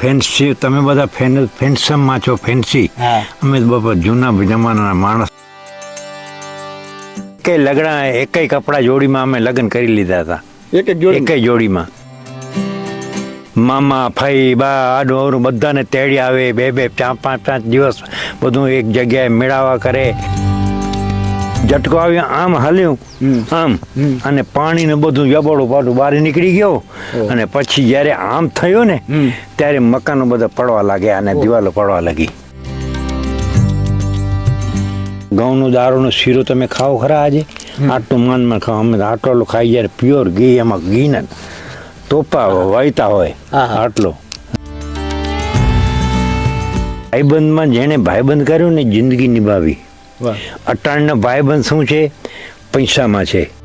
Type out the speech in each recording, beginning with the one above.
Fancy તમે બધા fan ફેન્સમમાં છો ફેન્સી. અમે બાપા જૂના જમાનાના માણસ. એકેય લગડા એકેય કપડા જોડીમાં અમે લગ્ન કરી લીધા હતા. એક એક જોડીમાં. મામા ફઈ બા આડું અવરું બધાને તેડી આવે બે બે ચાર પાંચ પાંચ દિવસ બધું એક જગ્યાએ મેળાવા કરે. ઝટકો આવ્યો આમ હાલ્યું આમ. અને પાણીને બધું જબડું પાડું બહાર નીકળી ગયો. અને પછી જ્યારે આમ થયો ને ત્યારે મકાનો બધા પડવા લાગ્યા અને દિવાલો પડવા લાગી. ઘઉંનો દારૂનો શીરો તમે ખાઓ ખરા આજે? આટલું માનમાં ખાઓ. અમે આટલો ખાઈ જ્યારે પ્યોર ઘી એમાં ઘી ને તોપા વાયતા હોય. આટલો. ભાઈબંધમાં જેણે ભાઈબંધ કર્યો ને જિંદગી નિભાવી. અટાણનો ભાઈબંધ શું છે? પૈસામાં છે.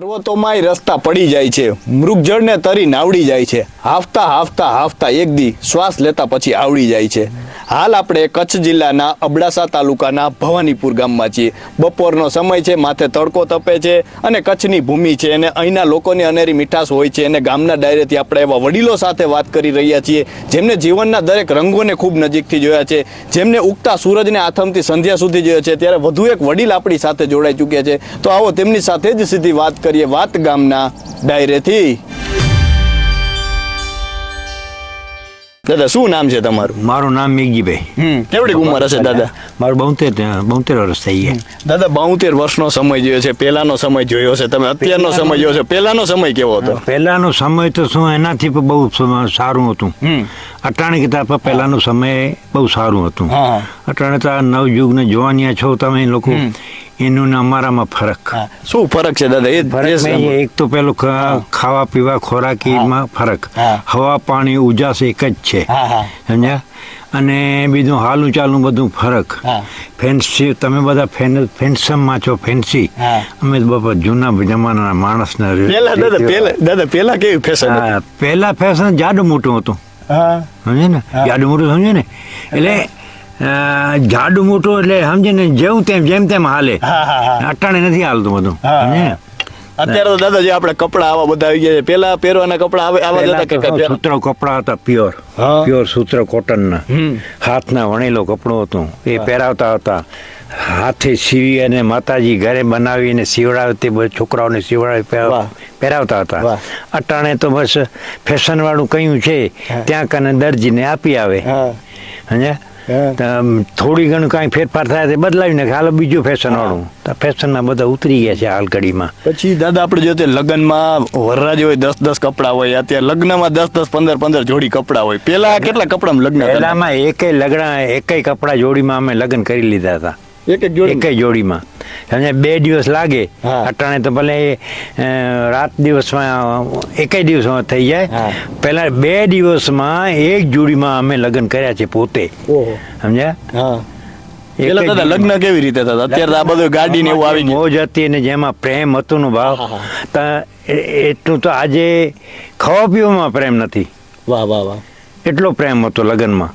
પર્વતોમાંય રસ્તા પડી જાય છે. મૃગજળને તરી નાવડી જાય છે. હાફતા હાફતા હાફતા એક દી શ્વાસ લેતા પછી આવડી જાય છે. હાલ આપણે કચ્છ જિલ્લાના અબડાસા તાલુકાના ભવાનીપુર ગામમાં છીએ. બપોરનો સમય છે, માથે તડકો તપે છે અને કચ્છની ભૂમિ છે. અને અહીંના લોકોની અનેરી મીઠાશ હોય છે. અને ગામના ડાયરેથી આપણે એવા વડીલો સાથે વાત કરી રહ્યા છીએ, જેમને જીવનના દરેક રંગોને ખૂબ નજીકથી જોયા છે. જેમને ઉગતા સૂરજને આથમથી સંધ્યા સુધી જોયા છે. ત્યારે વધુ એક વડીલ આપણી સાથે જોડાઈ ચૂક્યા છે. તો આવો તેમની સાથે જ સીધી વાત કરીએ વાત ગામના ડાયરેથી. દાદા શું નામ છે તમારું? મારું નામ મેગીભાઈ. હમ કેવડી ઉંમર હશે દાદા? મારું બોતેર બોતેર વર્ષ થઈ ગયા. દાદા બોતેર વર્ષનો સમય જોયો છે પહેલાનો સમય જોયો છે તમે અત્યારનો સમય જોયો છે પહેલાનો સમય કેવો હતો? પહેલાનો સમય તો શું એનાથી પણ બહુ સારું હતું. અટાણે પણ પહેલાનો સમય બહુ સારું હતું. અટાણે તો આ નવયુગને જોવાનિયા છો તમે લોકો. એનું ને અમારામાં ફરક. શું ફરક છે દાદા? એ ફરક એક તો પેલું ખાવા પીવા ખોરાકીમાં ફરક. હવા પાણી ઉજાસ એક જ છે. સમજ્યા? અને બીજું હાલું ચાલું બધું ફરક. ફેન્સી તમે બધા ફેન ફેન્સમમાં છો ફેન્સી. અમે બાપા જૂના જમાનાના માણસના પહેલા દાદા પેલા દાદા પહેલા કેવી ફેશન પહેલા ફેશન જાડું મોટું હતું. સમજે ને. જાડું મોટું સમજે ને? એટલે જાડું મોટું એટલે સમજે ને જેવું તેમ જેમ તેમ હાલે. અટાણે નથી હાલતું બધું હા, અત્યારે તો દાદા જે આપણે કપડા આવા બધા આવી ગયા છે. પેલા પહેરવાના કપડા આવે આવા જતા કે સૂત્ર કપડા હતા પ્યોર. પ્યોર સૂત્ર કોટનના. ના હાથના વણેલો કપડો હતો. એ પહેરાવતા હતા. હાથે સીવી અને માતાજી ઘરે બનાવીને સીવડાવતી બધા છોકરાઓને સીવડાવી પહે- પહેરાવતા હતા. અટાણે તો બસ ફેશન વાળું કયું છે ત્યાં કને દરજીને આપી આવે. સમજ્યા. તો થોડી ઘણું કાંઈ ફેરફાર થાય તે બદલાવી નાખે. હાલ બીજું ફેશન વાળું. ફેશન ફેશનના બધા ઉતરી ગયા છે હાલ ઘડીમાં. પછી દાદા આપણે જોઈએ તો લગ્નમાં વરરાજ હોય દસ દસ કપડા હોય અત્યારે લગ્નમાં દસ દસ પંદર પંદર જોડી કપડા હોય. પેલા કેટલા કપડામાં લગ્ન? પહેલામાં એકેય લગડા એકેય કપડા જોડીમાં અમે લગ્ન કરી લીધા હતા. એક એક જોડી એક જોડીમાં. સમજ્યા? બે દિવસ લાગે. અટાણે તો ભલે રાત દિવસમાં એકેય દિવસમાં થઈ જાય. પહેલા બે દિવસમાં એક જોડીમાં અમે લગ્ન કર્યા છે પોતે. સમજ્યા? પેલા દાદા લગ્ન કેવી રીતે થતા? અત્યારે આ બધું ગાડી ને એવું આવી ગયું. મોજ હતી ને જેમાં પ્રેમ હતું નો ભાવ. એટલું તો આજે ખાવા પીવામાં પ્રેમ નથી. વાહ વાહ વાહ. એટલો પ્રેમ હતો લગ્નમાં.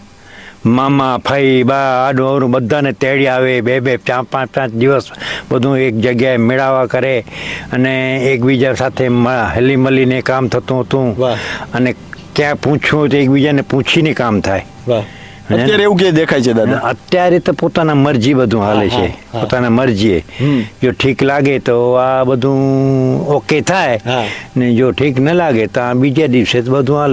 મામા ફઈ બા આડું અવરું બધાને તેડી આવે બે બે ચાર પાંચ પાંચ દિવસ બધું એક જગ્યાએ મેળાવા કરે અને એકબીજા સાથે હલી મળીને કામ થતું હતું અને ક્યાં પૂછવું તો એકબીજાને પૂછીને કામ થાય. વાહ. અત્યારે એવું કે દેખાય છે દાદા? અત્યારે તો પોતાના મરજી બધું હાલે છે. પોતાના મરજીએ. જો ઠીક લાગે તો આ બધું ઓકે થાય. ને જો ઠીક ન લાગે તો આ બીજા દિવસે બધું આ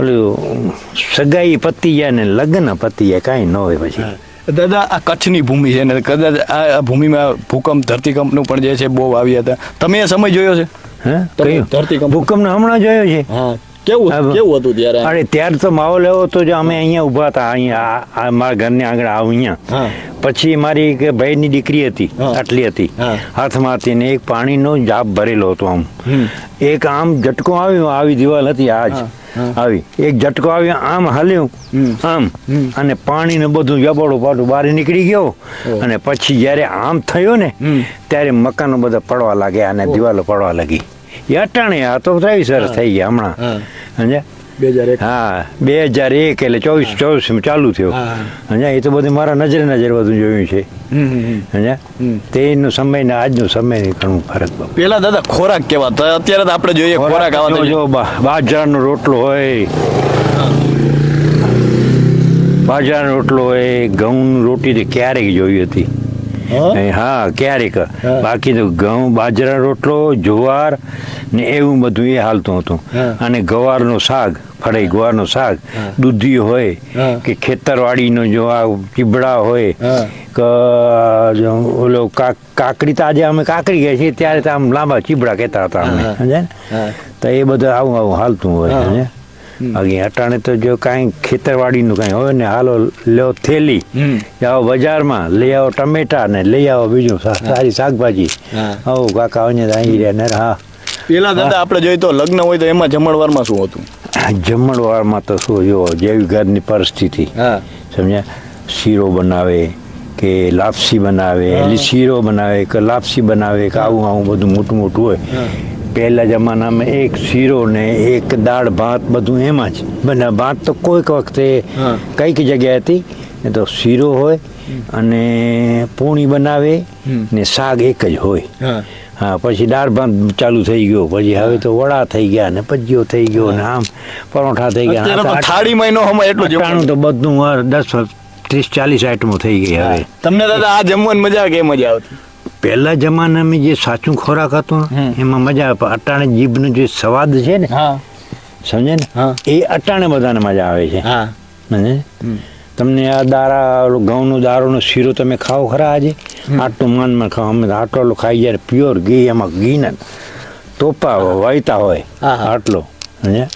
ઓલું સગાઈ પતી જાય ને લગ્ન પતી જાય કાંઈ ન હોય પછી. દાદા આ કચ્છની ભૂમિ છે ને કદાચ આ ભૂમિમાં ભૂકંપ ધરતીકંપનું પણ જે છે બહુ આવ્યા હતા. તમે એ સમય જોયો છે? હા? ધરતીકંપ- ભૂકંપ હમણાં જોયો છે? હા. કેવું કેવું હતું ત્યારે? અરે ત્યાર તો માહોલ એવો હતો જો અમે અહીંયા ઊભા હતા અહીંયા મારા ઘરની આગળ આવ અહીંયા. પછી મારી એક ભાઈની દીકરી હતી આટલી હતી. હાથમાં હતી ને એક પાણીનો જાપ ભરેલો હતો આમ. એક આમ ઝટકો આવ્યો આવી દિવાલ હતી આજ. આવી. એક ઝટકો આવ્યો આમ હાલ્યું આમ. અને પાણીને બધું જબડું પાડું બહાર નીકળી ગયો. અને પછી જ્યારે આમ થયો ને ત્યારે મકાનો બધા પડવા લાગ્યા અને દિવાલો પડવા લાગી. એ અટાણે આ તો ત્રેવીસ વર્ષ થઈ ગયા હમણાં. સમજ્યા? બે હજાર એક. હા બે હજાર એક એટલે ચોવીસ ચોવીસ ચાલુ થયો. અહીંયા એ તો બધું મારા નજરે નજર બધું જોયું છે. અહીંયા હમ. તેનો સમય ને આજનો સમય ઘણું ફરક પેલા દાદા ખોરાક કેવા? તો અત્યારે તો આપણે જોઈએ ખોરાક આવા જો, બાજરા નો બાજરાનો રોટલો હોય. બાજરાનો રોટલો હોય ઘઉં રોટી તો ક્યારેક જોઈ હતી. હા? ક્યારેક. બાકી તો ઘઉં બાજરા રોટલો જુવાર ને એવું બધું એ હાલતું હતું. અને ગવારનો શાક ફળાઈ ગવારનો શાક દૂધી હોય. કે ખેતરવાડીનો જો આ ચીબડા હોય કે ઓલો કાકડી તો આજે અમે કાકડી ગયા છીએ ત્યારે તો આમ લાંબા ચીબડા કહેતા હતા અમે સમજે ને? તો એ બધું આવું આવું હાલતું હોય બાકી અટાણે તો જો કાંઈ ખેતરવાડીનું કાંઈ હોય ને હાલો લ્યો થેલી. જાઓ બજારમાં લઈ આવો ટમેટા ને લઈ આવો બીજું સારી શાકભાજી. હા. કાકા અહીંયા અહીં રહ્યા ને હા. પેલા દાદા આપણે જોઈએ તો લગ્ન હોય તો એમાં જમણવારમાં શું હતું? જમણવારમાં તો શું જો જેવી ઘરની પરિસ્થિતિ. સમજ્યા? શીરો બનાવે કે લાપસી બનાવે શીરો બનાવે કે લાપસી બનાવે કે આવું આવું બધું મોટું મોટું હોય. પહેલા જમાનામાં એક શીરો ને એક દાળ ભાત બધું એમાં જ. બને ભાત તો કોઈક વખતે. કંઈક જગ્યાએ હતી એ તો શીરો હોય અને પૂણી બનાવે ને શાક એક જ હોય. હા. પછી દાળ ભાત ચાલુ થઈ ગયો. પછી હવે તો વડા થઈ ગયા ને ભજીયો થઈ ગયો ને આમ પરોઠા થઈ ગયા. થાળી મહિનો એટલું તો બધું દસ ત્રીસ ચાલીસ આઈટમો થઈ ગઈ હવે. તમને દાદા આ જમવાની મજા કે મજા આવતી? પહેલા જમાનામાં જે સાચું ખોરાક હતો એમાં મજા આવે. અટાણે જીભનો જે સ્વાદ છે ને હા. સમજે ને? હા. એ અટાણે બધાને મજા આવે છે. તમને આ દારા ઘઉંનો દારોનો શીરો તમે ખાઓ ખરા આજે? આટલું માનમાં ખાઓ. અમે આટલો ખાઈ જાય પ્યોર ઘી એમાં ઘી ને તોપા વાયતા હોય. હા, હા. આટલો. સમજે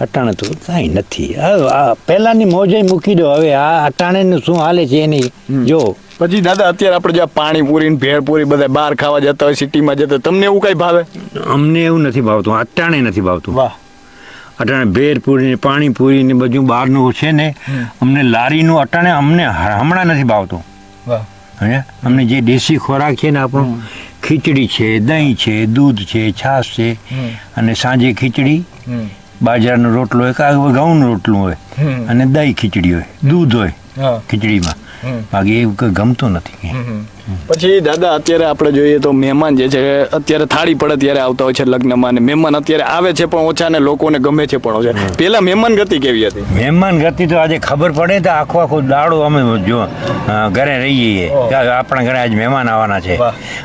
અટાણે તો કાંઈ નથી. પહેલાની મોજે મૂકી દો. હવે આ અટાણેનું શું હાલે છે એની? જો. પછી દાદા અત્યારે આપણે જ્યાં પાણીપુરી ને ભેળપુરી બધા બહાર ખાવા જતા હોય સિટીમાં જતા તમને એવું કઈ ભાવે? અમને એવું નથી ભાવતું અટાણે નથી ભાવતું. વાહ. અટાણે ભેરપુરી ને પાણીપુરી ને બધું બહારનું છે ને અમને લારીનું અટાણે અમને હમણાં નથી ભાવતું. વાહ. હે? અમને જે દેશી ખોરાક છે ને આપણો ખીચડી છે દહીં છે દૂધ છે છાશ છે અને સાંજે ખીચડી બાજરાનો રોટલો હોય કાં ઘઉંનું રોટલું હોય અને દહીં ખીચડી હોય દૂધ હોય. ખીચડીમાં. બાકી કંઈ ગમતું નથી પછી દાદા અત્યારે આપણે જોઈએ તો મહેમાન જે છે અત્યારે થાળી પડે ત્યારે આવતા હોય છે લગ્નમાં અને મહેમાન અત્યારે આવે છે પણ ઓછા ને લોકોને ગમે છે પણ ઓછા. પેલા મહેમાન ગતિ કેવી હતી? મહેમાન ગતિ તો આજે ખબર પડે તો આખો આખો દાડો અમે જો ઘરે રહી જઈએ. આપણા ઘરે આજ મહેમાન આવવાના છે.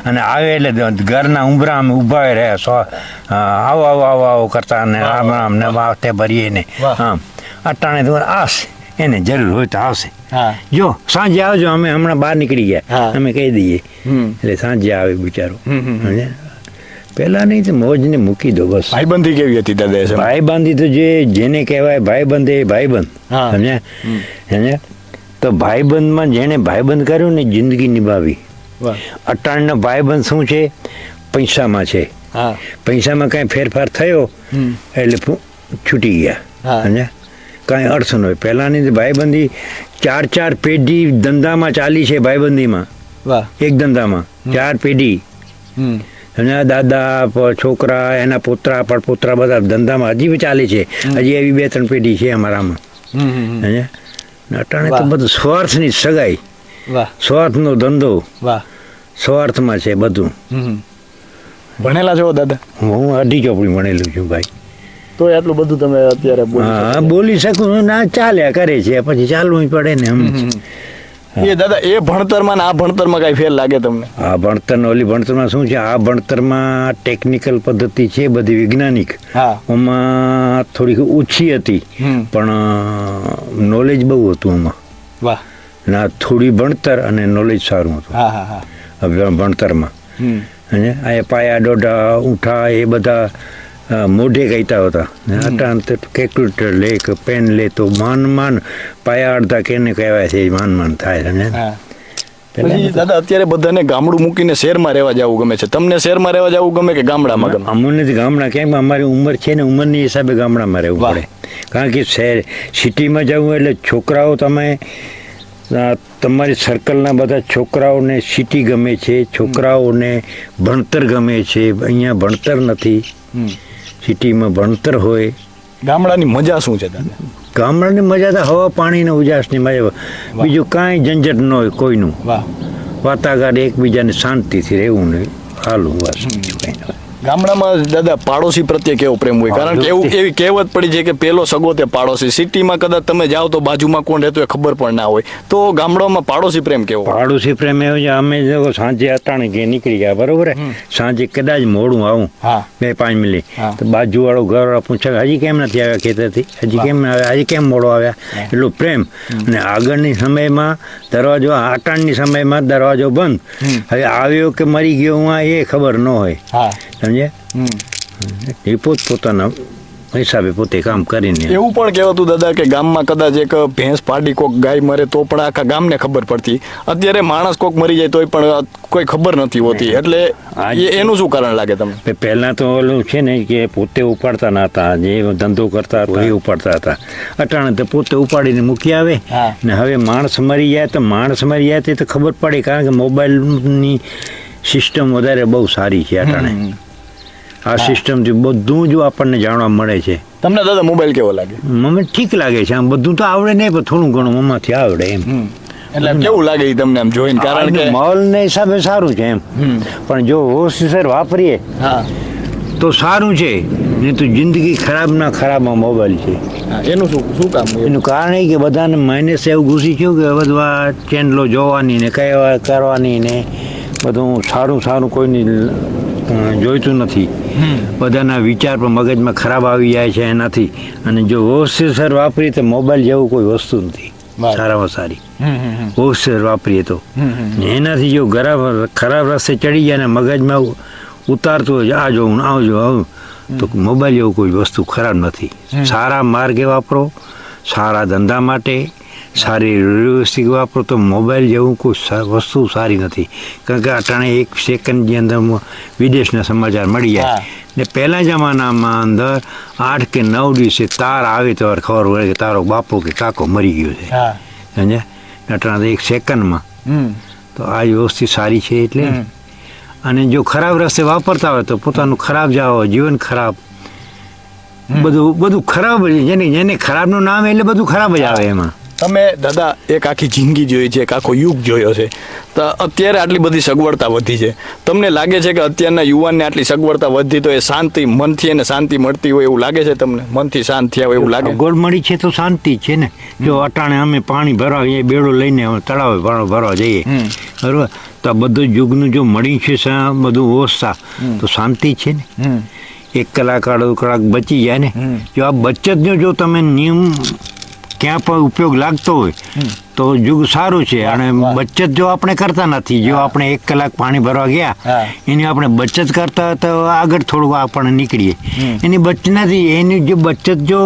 અને આવે એટલે ઘરના ઉંબરા અમે ઊભા રહ્યા સો આવો આવો આવો આવો કરતા અને આમ આમ ને વાતે ભરીએ ને. આમ. અટાણે તો આવશે એને જરૂર હોય તો આવશે. હા. જો સાંજે આવજો અમે હમણાં બહાર નીકળી ગયા. અમે કહી દઈએ. એટલે સાંજે આવે બિચારો. પહેલા નહીં તો મોજને મૂકી દો બસ. ભાઈબંધી કેવી હતી દાદા ભાઈબંધી તો જે જેને કહેવાય ભાઈબંધ એ ભાઈબંધ. સમજ્યા? સમજ્યા? તો ભાઈબંધમાં જેણે ભાઈબંધ કર્યું ને જિંદગી નિભાવી. અટાણનો ભાઈબંધ શું છે? પૈસામાં છે. હા. પૈસામાં કાંઈ ફેરફાર થયો એટલે છૂટી ગયા. સમજ્યા? કાંઈ અડચણ હોય. પહેલાંની ભાઈબંધી ચાર ચાર પેઢી ધંધામાં ચાલી છે ભાઈબંધીમાં. વાહ. એક ધંધામાં. ચાર પેઢી. એના દાદા છોકરા એના પુત્રા પરપુત્રા બધા ધંધામાં હજી બી ચાલે છે. હજી એવી બે ત્રણ પેઢી છે અમારામાં? ને અટાણે તો બધું સ્વાર્થની સગાઈ. સ્વાર્થનો ધંધો. સ્વાર્થમાં છે બધું. ભણેલા છો દાદા? હું અઢી ચોપડી ભણેલું છું ભાઈ. તો એટલું બધું તમે અત્યારે બોલી હા બોલી શકું ના ચાલ્યા કરે છે પછી ચાલવું પડે ને એમ. એ દાદા એ ભણતરમાં આ ભણતરમાં કઈ ફેર લાગે તમને? આ ભણતર ઓલી ભણતરમાં શું છે? આ ભણતરમાં ટેકનિકલ પદ્ધતિ છે બધી વૈજ્ઞાનિક. એમાં થોડીક ઓછી હતી પણ નોલેજ બહુ હતું એમાં વાહ. ના થોડી ભણતર અને નોલેજ સારું હતું. હા હા હા. ભણતરમાં. અને આ પાયા દોઢા ઊંઠા એ બધા મોઢે કહેતા હતા. આટા અંતે કેલ્ક્યુલેટર લે કે પેન લે તો માન માન પાયા અડધા કેને કહેવાય છે માન માન થાય છે પછી દાદા અત્યારે બધાને ગામડું મૂકીને શહેરમાં રહેવા જવું ગમે છે. તમને શહેરમાં રહેવા જવું ગમે કે ગામડામાં ગમે? અમને તો ગામડા કેમ? અમારી ઉંમર છે ને ઉંમરની હિસાબે ગામડામાં રહેવું પડે. કારણ કે શહેર સિટીમાં જવું એટલે છોકરાઓ તમે તમારી સર્કલના બધા છોકરાઓને સિટી ગમે છે છોકરાઓને ભણતર ગમે છે અહીંયા ભણતર નથી. સિટીમાં ભણતર હોય. ગામડાની મજા શું છે તને ગામડાની મજા તો હવા પાણીને ઉજાસની મજા. બીજું કાંઈ ઝંઝટ ન હોય કોઈનું. વાતાવરણ એકબીજાને શાંતિથી રહેવું નહીં. હાલું બસ બીજું કંઈ. ગામડામાં દાદા પાડોશી પ્રત્યે કેવો પ્રેમ હોય? કારણ કે એવું એવી કહેવત પડી છે કે પેલો સગો તે પાડોશી. સિટીમાં કદાચ તમે જાઓ તો બાજુમાં કોણ રહેતું એ ખબર પણ ના હોય. તો ગામડામાં પાડોશી પ્રેમ કેવો પાડોશી પ્રેમ એવો છે અમે જો સાંજે અટાણે કે નીકળી ગયા બરોબર સાંજે કદાચ મોડું આવું બે પાંચ મિનિટ. તો બાજુવાળો ઘર પૂછે હજી કેમ નથી આવ્યા ખેતરથી? હજી કેમ આવ્યા? હજી કેમ મોડો આવ્યા? એટલું પ્રેમ. અને આગળની સમયમાં દરવાજો આટાણની સમયમાં દરવાજો બંધ. હવે આવ્યો કે મરી ગયો હું આ એ ખબર ન હોય. સમજે એ પોત પોતાના હિસાબે પોતે કામ કરીને. એવું પણ કહેવાતું દાદા કે ગામમાં કદાચ એક ભેંસ પાડી કોક ગાય મરે તો પણ આખા ગામને ખબર પડતી. અત્યારે માણસ કોક મરી જાય તોય પણ કોઈ ખબર નથી હોતી. એટલે એનું શું કારણ લાગે તમને? પહેલાં પહેલા તો ઓલું છે ને કે પોતે ઉપાડતા ના હતા જે ધંધો કરતા હતા એ ઉપાડતા હતા. અટાણે તો પોતે ઉપાડીને મૂકી આવે. ને હવે માણસ મરી જાય તો માણસ મરી જાય તે તો ખબર પડે કારણ કે મોબાઈલની સિસ્ટમ વધારે બહુ સારી છે અટાણે. આ સિસ્ટમથી બધું જ આપણને જાણવા મળે છે. તમને દાદા મોબાઈલ કેવો લાગે? મને ઠીક લાગે છે. આમ બધું તો આવડે નહીં પણ થોડું ઘણું મમ્માથી આવડે એમ. એટલે કેવું લાગે તમને આમ જોઈને? કારણ કે મોલને હિસાબે સારું છે એમ. પણ જો હોશિયાર વાપરીએ હા. તો સારું છે. નહીં તો જિંદગી ખરાબના ખરાબમાં મોબાઈલ છે. એનું શું શું કામ એનું કારણ એ કે બધાને માઇનસ એવું ઘૂસી ગયું કે બધા ચેનલો જોવાની ને કયા કરવાની ને બધું સારું સારું કોઈની જોઈતું નથી. બધાના વિચાર પણ મગજમાં ખરાબ આવી જાય છે એનાથી. અને જો હોશિયાર વાપરીએ તો મોબાઈલ જેવું કોઈ વસ્તુ નથી. સારામાં સારી. હોશિયાર વાપરીએ તો. એનાથી જો ખરાબ ખરાબ રસ્તે ચડી જાય ને મગજમાં ઉતારતું હોય આ જોઉં ને આવું જોવું આવું તો મોબાઈલ જેવું કોઈ વસ્તુ ખરાબ નથી. સારા માર્ગે વાપરો. સારા ધંધા માટે. સારી વ્યવસ્થિત વાપરો તો મોબાઈલ જેવું કોઈ વસ્તુ સારી નથી. કારણ કે અટાણે એક સેકન્ડની અંદર વિદેશના સમાચાર મળી જાય. ને પહેલા જમાનામાં અંદર આઠ કે નવ દિવસે તાર આવે તો ખબર પડે કે તારો બાપો કે કાકો મરી ગયો છે. સમજે અટાણે એક સેકન્ડમાં. તો આ વ્યવસ્થિત સારી છે એટલે. અને જો ખરાબ રસ્તે વાપરતા હોય તો પોતાનું ખરાબ જાઓ જીવન ખરાબ. બધું બધું ખરાબ જેને જેને ખરાબનું નામ એટલે બધું ખરાબ જ આવે એમાં. તમે દાદા એક આખી જિંદગી જોઈ છે એક આખો યુગ જોયો છે. તો અત્યારે આટલી બધી સગવડતા વધી છે. તમને લાગે છે કે અત્યારના યુવાનને આટલી સગવડતા વધી તો એ શાંતિ મનથી એને શાંતિ મળતી હોય એવું લાગે છે તમને? મનથી શાંત થયા હોય એવું લાગે? ગોળ મળી છે તો શાંતિ છે ને. જો અટાણે અમે પાણી ભરવા બેડો લઈને અમે તળાવે પાણી ભરવા જઈએ. બરોબર? તો આ બધું યુગનું જો મળી છે બધું ઓછા તો શાંતિ છે ને. એક કલાક અડધો કલાક બચી જાય ને. જો આ બચતનો જો તમે નિયમ ક્યાં પણ ઉપયોગ લાગતો હોય તો યુગ સારું છે. અને બચત જો આપણે કરતા નથી જો આપણે એક કલાક પાણી ભરવા ગયા એની આપણે બચત કરતા તો આગળ થોડું આપણે નીકળીએ. એની બચત નથી એની જો બચત જો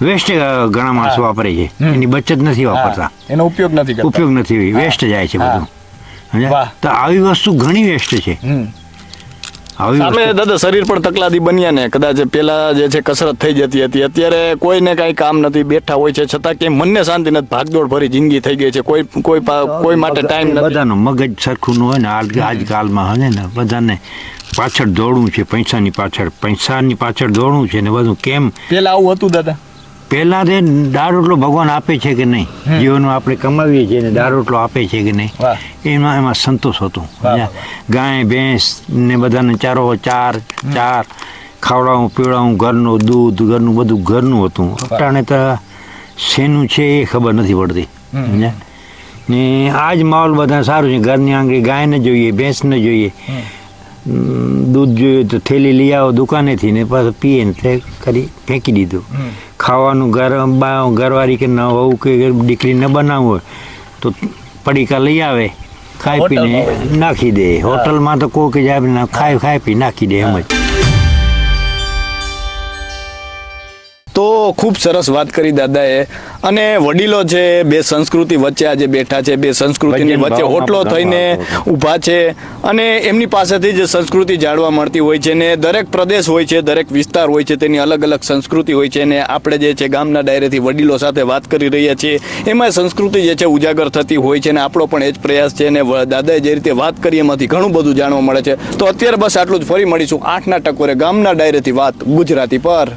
વેસ્ટ ઘણા માણસો વાપરે છે. એની બચત નથી વાપરતા. એનો ઉપયોગ નથી ઉપયોગ નથી. વેસ્ટ જાય છે બધું? તો આવી વસ્તુ ઘણી વેસ્ટ છે. સામે દાદા શરીર પણ તકલાદી બન્યા ને કદાચ પેલા જે છે કસરત થઈ જતી હતી. અત્યારે કોઈને કાંઈ કામ નથી બેઠા હોય છે. છતાં કે મનને શાંતિ નથી ભાગદોડ ભરી જિંદગી થઈ ગઈ છે. કોઈ કોઈ કોઈ માટે ટાઈમ નથી. બધાનું મગજ સરખું ન હોય ને આજ આજકાલમાં હે ને બધાને પાછળ દોડવું છે પૈસાની પાછળ. પૈસાની પાછળ દોડવું છે ને બધું કેમ? પેલા આવું હતું દાદા. પહેલા તે દાળ રોટલો ભગવાન આપે છે કે નહીં? જીવનમાં આપણે કમાવીએ છીએ ને દાળ રોટલો આપે છે કે નહીં? એમાં એમાં સંતોષ હતો. ગાય ભેંસ ને બધાને ચારો ચાર ચાર ખાવડાવું પીવડાવું ઘરનું દૂધ ઘરનું બધું ઘરનું હતું. અટાણે તો શેનું છે એ ખબર નથી પડતી. ને આ જ માહોલ બધા સારું છે. ઘરની આંગળી ગાયને જોઈએ ભેંસને જોઈએ. દૂધ જોઈએ તો થેલી લઈ આવો દુકાનેથી ને પાછું પીએ ને તે કરી ફેંકી દીધું. ખાવાનું ઘર ઘરવાળી કે ન હોવું કે દીકરી ન બનાવવું હોય તો પડીકા લઈ આવે ખાઈ પીને નાખી દે. હોટલમાં તો કોઈ કે જાય ને ખાઈ ખાઈ પી નાખી દે એમ જ. તો ખૂબ સરસ વાત કરી દાદાએ. અને વડીલો છે બે સંસ્કૃતિ વચ્ચે આજે બેઠા છે બે સંસ્કૃતિની વચ્ચે હોટલો થઈને. ઊભા છે. અને એમની પાસેથી જ સંસ્કૃતિ જાણવા મળતી હોય છે ને દરેક પ્રદેશ હોય છે દરેક વિસ્તાર હોય છે તેની અલગ અલગ સંસ્કૃતિ હોય છે ને આપણે જે છે ગામના ડાયરેથી વડીલો સાથે વાત કરી રહ્યા છીએ. એમાં સંસ્કૃતિ જે છે ઉજાગર થતી હોય છે ને આપણો પણ એ જ પ્રયાસ છે ને દાદાએ જે રીતે વાત કરી એમાંથી ઘણું બધું જાણવા મળે છે. તો અત્યારે બસ આટલું જ ફરી મળીશું આઠના ટકોરે ગામના ડાયરેથી વાત ગુજરાતી પર.